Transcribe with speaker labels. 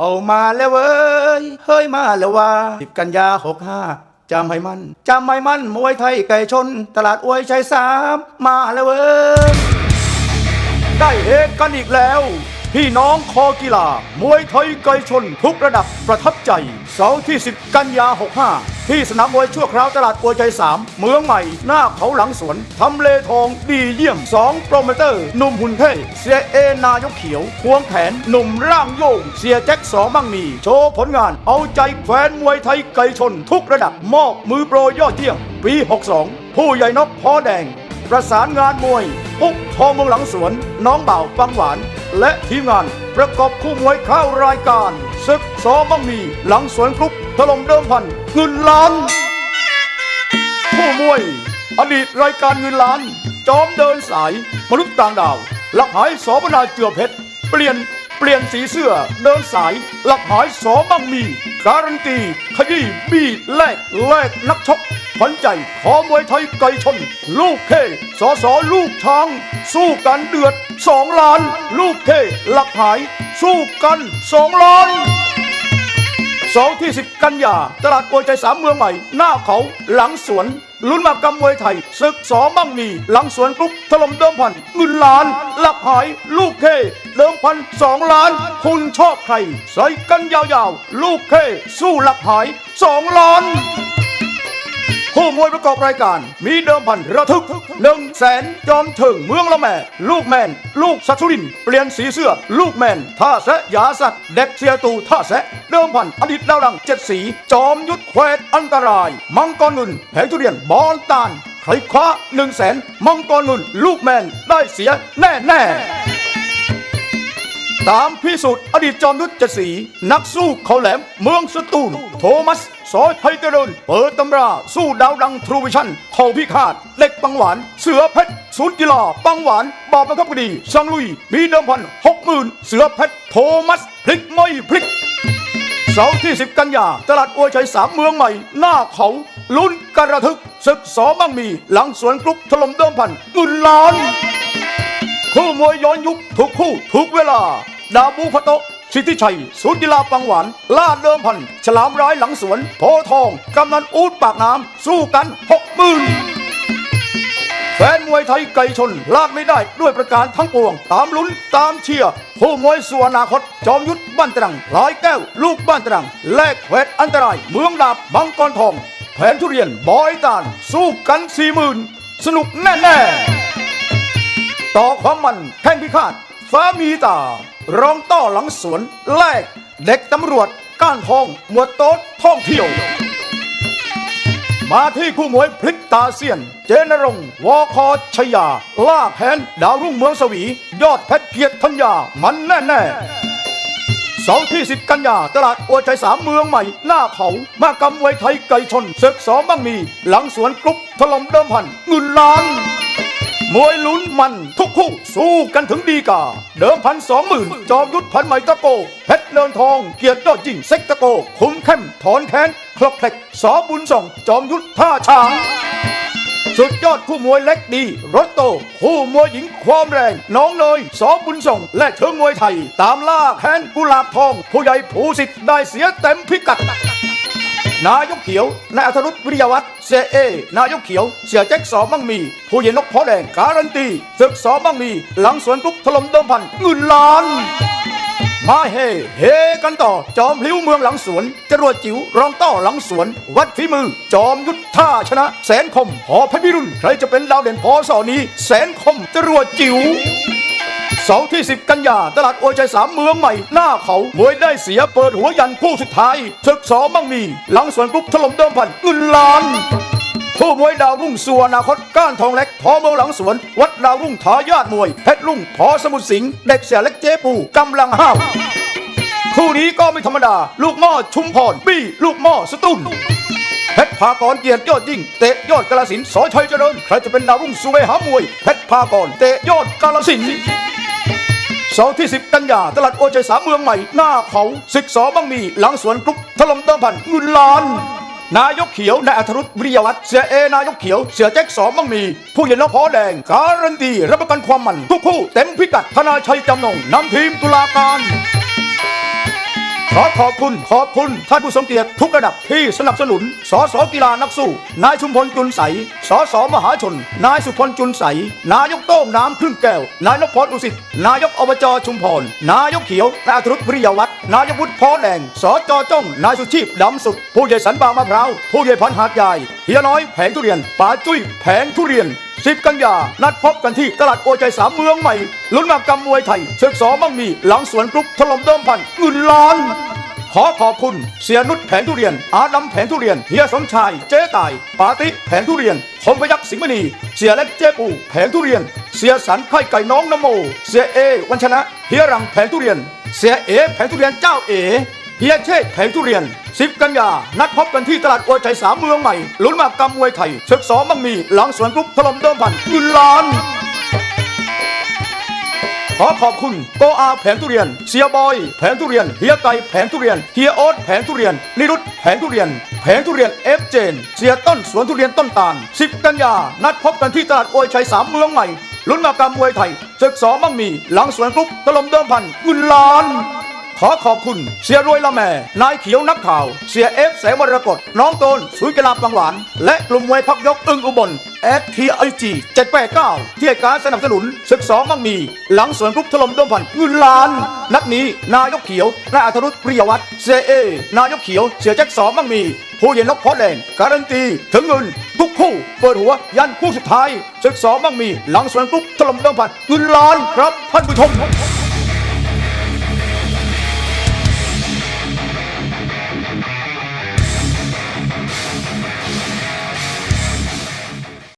Speaker 1: เอามาแล้วเว้ย เฮ้ยมาแล้วว่าสิบกันยาหกห้าจำให้มันจำให้มันมวยไทยไก่ชน ตลาดอวยชัยสามมาแล้วเว้ย ได้เฮกันอีกแล้ว พี่น้องคอกีฬา มวยไทยไกชนทุกระดับประทับใจ เสาร์ที่ 10 กันยา 65 ที่สนามมวยชั่วคราวตลาดอวยใจ 3 เมืองใหม่ หน้าเขาหลังสวน ทำเลทองดีเยี่ยม 2 โปรโมเตอร์หนุ่มหุ่นเท่เสียเอนายกเขียว ควงแขนหนุ่มร่างโยง เสียแจ็คสอมั่งมี โชว์ผลงานเอาใจแฟนมวยไทยไกชน ทุกระดับมอบมือโปรยอดเยี่ยมปี 62 ผู้ใหญ่นกพอแดง ประสานงานมวยปุ๊กทองเมืองหลังสวน น้องเบ่าปังหวาน และทีมงานประกอบคู่มวยเข้ารายการศึกสอมังมี หลังสวนกรุ๊ปถล่มเดิมพันเงินล้าน คู่มวย อดีตรายการเงินล้าน จอมเดินสาย มนุษย์ต่างดาวหลักหายสอบนาเจือเพชร เปลี่ยน เปลี่ยนสีเสื้อเดินสาย หลักหายสอมังมี การันตี ขยี้บีแลกแลกนักชกขวัญใจขอมวยไทยไก่ชน ลูกเคสอสอลูกช้าง สู้กันเดือดสองล้าน ลูกเคหลักหาย สู้กันสองล้าน เสาร์ที่ 10 กันยา ตลาดโกยใจสามเมืองใหม่ หน้าเขาหลังสวน ลุ้นมากรรมมวยไทยศึกสอมั่งมี หลังสวนกรุ๊ปถล่มเดิมพันเงินล้าน หลักหาย ลูกเคเดิมพันสองล้าน คุณชอบใคร ใส่กันยาวๆ ลูกเคสู้หลักหายสองล้าน ผู้มวยประกอบรายการ มีเดิมพันระทึกหนึ่งแสนจอมเถิงเมืองละแม่ ลูกแมน ลูกสัตสุริน เปลี่ยนสีเสื้อ ลูกแมน ท่าแซยาสัตว์เด็กเสียตูท่าแซเดิมพันอดีตดาวดังเจ็ดสี จอมยุทธแควดอันตราย มังกรเงินแผงทุเรียนบอลตานใครคว้าหนึ่งแสนมังกรเงินลูกแมนได้เสียแน่แน่ ตามพิสูจน์อดีตจอมยุทธจสีนักสู้เขาแหลมเมืองสตูล โทมัสสอยไทยเจริญเปิดตำราสู้ดาวดังทรูวิชั่นเขาพิฆาตเล็กปังหวาน เสือเพชรศูนย์กีฬาปังหวาน บาปบังคับคดีสังลุย มีเดิมพันหกหมื่นเสือเพชรโทมัส พลิกไม่พลิกเสาร์ที่ 10 กันยา ตลาดอวยชัยสามเมืองใหม่ หน้าเขาลุ้นกระทึกศึกสอมั่งมี หลังสวนกรุ๊ปถล่มเดิมพันเงินล้าน คู่มวยย้อนยุคทุกคู่ทุกเวลา ดาบูพะโตะสิทธิชัยสุกีฬาปังหวานล่าเดิมพัน ฉลามร้ายหลังสวน โพทอง กำนันอูดปากน้ำ สู้กันหกหมื่นแฟนมวยไทยไก่ชนลาดไม่ได้ด้วยประการทั้งปวง ตามลุ้นตามเชียร์ผู้มวยส่วนอนาคต จอมยุทธบ้านตรังหลายแก้ว ลูกบ้านตรัง แลกแหวดอันตราย เมืองดาบบังกรทอง แผนทุเรียนบอยตาน สู้กันสี่หมื่นสนุกแน่ ๆ ต่อความมันแข่งพิฆาตฟ้ามีตา ร้องต้อหลังสวนแลกเด็กตำรวจก้านทองหมวดโต๊ดท่องเที่ยว มาที่คู่มวยพลิกตาเซียน เจนรงค์วอคอชยา ล่าแผนดาวรุ่งเมืองสวี ยอดเพชรเกียรติธัญญา มันแน่แน่เสาร์ที่10กันยา ตลาดอวชัยสามเมืองใหม่ หน้าเขา มากำมวยไทยไก่ชนศึกสองบ้างมี หลังสวนกรุ๊ปถล่มเดิมพันเงินล้าน มวยลุ้นมันทุกคู่สู้กันถึงดีกา เดิมพันสองหมื่นจอมยุทธพันไหม่ตะโกเพชรเนินทองเกียรติยอดยิ่งเซ็กตะโก คุ้มเข้มถอนแค้นคลอกเพล็กสอบุญส่งจอมยุทธท่าช้างสุดยอดคู่มวยเล็กดี รถโต คู่มวยหญิงความแรง น้องเนยสอบุญส่ง และเชิงมวยไทย ตามล่าแค้นกุหลาบทอง ผู้ใหญ่ผู้สิทธิ์ได้เสียเต็มพิกัด นายกเขียวนายอัธรุษวิริยวัฒน์เสียเอนายกเขียว เสียแจ็คสอมั่งมี ผู้เย็นนกพอแดงการันตีศึกสอมั่งมี หลังสวนกรุ๊ปถล่มเดิมพันเงินล้านมาเฮเฮกันต่อ จอมพลิ้วเมืองหลังสวน จรวดจิ๋วรองต้อหลังสวน วัดฝีมือ จอมยุทธท่าชนะ แสนคมหอพชรพิรุณใครจะเป็นดาวเด่นพอสอนี้ แสนคมจรวดจิ๋ว เสาร์ที่ 10 กันยา ตลาดโอชัยสามเมืองใหม่ หน้าเขามวยได้เสียเปิดหัวยันคู่สุดท้ายศึกสอมั่งมีหลังสวนกรุ๊ปถล่มเดิมพันเงินล้านผู้มวยดาวรุ่งส่วนาคตก้านทองเล็กพอเมืองหลังสวน วัดดาวรุ่งทายาทมวยเพชรรุ่งพอสมุทรสิงห์เด็กเสียเล็กเจ๊ปูกำลังห้าวคู่นี้ก็ไม่ธรรมดา ลูกหม้อชุมพรบี้ลูกหม้อสตุลเพชรพากรเกียรติยอดยิ่งเตะยอดกาลสินสอยชัยเจริญใครจะเป็นดาวรุ่งสู่ไปหามวยเพชรพากรเตะยอดกาลสิน เสาร์ที่ 10 กันยาตลาดโอใจสามเมืองใหม่ หน้าเขาศึกสอบังมี หลังสวนกรุ๊ปถล่มเติมพันเงินล้าน นายกเขียวนายอัธรุษวิริยวัฒน์เสียเอนายกเขียว เสียแจ็คสอบังมี ผู้เย็นนพอแดง การันตีรับประกันความมันทุกคู่เต็มพิกัดธนาชัยจำนงนำทีมตุลาการ ขอขอบคุณขอบคุณท่านผู้ทรงเกียรติทุกระดับที่สนับสนุน สสกีฬานักสู้ นายชุมพลจุนใส สสมหาชน นายสุพลจุนใส นายกโต้งน้ำครึ่งแก้ว นายนพพรอุสิตนายกอบจชุมพร นายกเขียวนายธุรุตวิริยวัฒน์นายกวุฒิพอแดง สจจ้อง นายสุชีพดำสุด ผู้ใหญ่สันบางมะพร้าว ผู้ใหญ่พันหาดใหญ่เฮียน้อยแผงทุเรียน ป๋าจุ้ยแผงทุเรียน สิบกันยา นัดพบกันที่ตลาดโอใจสามเมืองใหม่ ลุ้นมากรรมมวยไทยศึกสอมั่งมี หลังสวนกรุ๊ปถล่มเดิมพันเงินล้าน ขอขอบคุณ เสียนุชแผงทุเรียน อาดำแผงทุเรียน เฮียสมชาย เจ๊ตาย ปาติแผงทุเรียนคมพยักษ์สิงห์มณี เสียเล็กเจ๊ปูแผงทุเรียน เสียสันไข่ไก่น้องนโม เสียเอ วันชนะ เฮียรังแผงทุเรียน เสียเอแผงทุเรียนเจ้าเอ เฮียเชษแผงทุเรียน 10 กันยา นัดพบกันที่ตลาดโอชัยสามเมืองใหม่ ลุ้นมากกรรมมวยไทยศึกสอมั่งมี หลังสวนกรุ๊ปถล่มเดิมพันเงินล้าน ขอขอบคุณโกอาแผงทุเรียน เสียบอย แผงทุเรียน เฮียไก่แผงทุเรียน เฮียโอ๊ตแผงทุเรียน นิรุตแผงทุเรียน แผงทุเรียนเอฟเจน เสียต้นสวนทุเรียนต้นตาล 10 กันยา นัดพบกันที่ตลาดโอยชัยสามเมืองใหม่ลุ้นมากกรรมมวยไทยศึกสอมั่งมี หลังสวนกรุ๊ปตลมเดิมพันเงินล้าน ขอขอบคุณ เสียรวยละแม่ นายเขียวนักข่าว เสียเอฟแสงมรกตน้องโตนสุยกลาบางหวาน และกลุ่มมวยพักยกอึ้งอุบลแอดทีไอจีเจ็ดแปดเก้าที่ให้การสนับสนุนศึกสองมั่งมี หลังสวนกรุ๊ปถล่มดมพันเงินล้าน นัดนี้นายกเขียวนายอัธรุษปริยวัฒน์เสียเอนายกเขียว เสียแจ็คสองมั่งมี ผู้ใหญ่นกพอแดงการันตี ถึงเงิน ทุกคู่ เปิดหัว ยันคู่สุดท้ายศึกสองมั่งมี หลังสวนกรุ๊ปถล่มดมพันเงินล้านครับท่านผู้ชม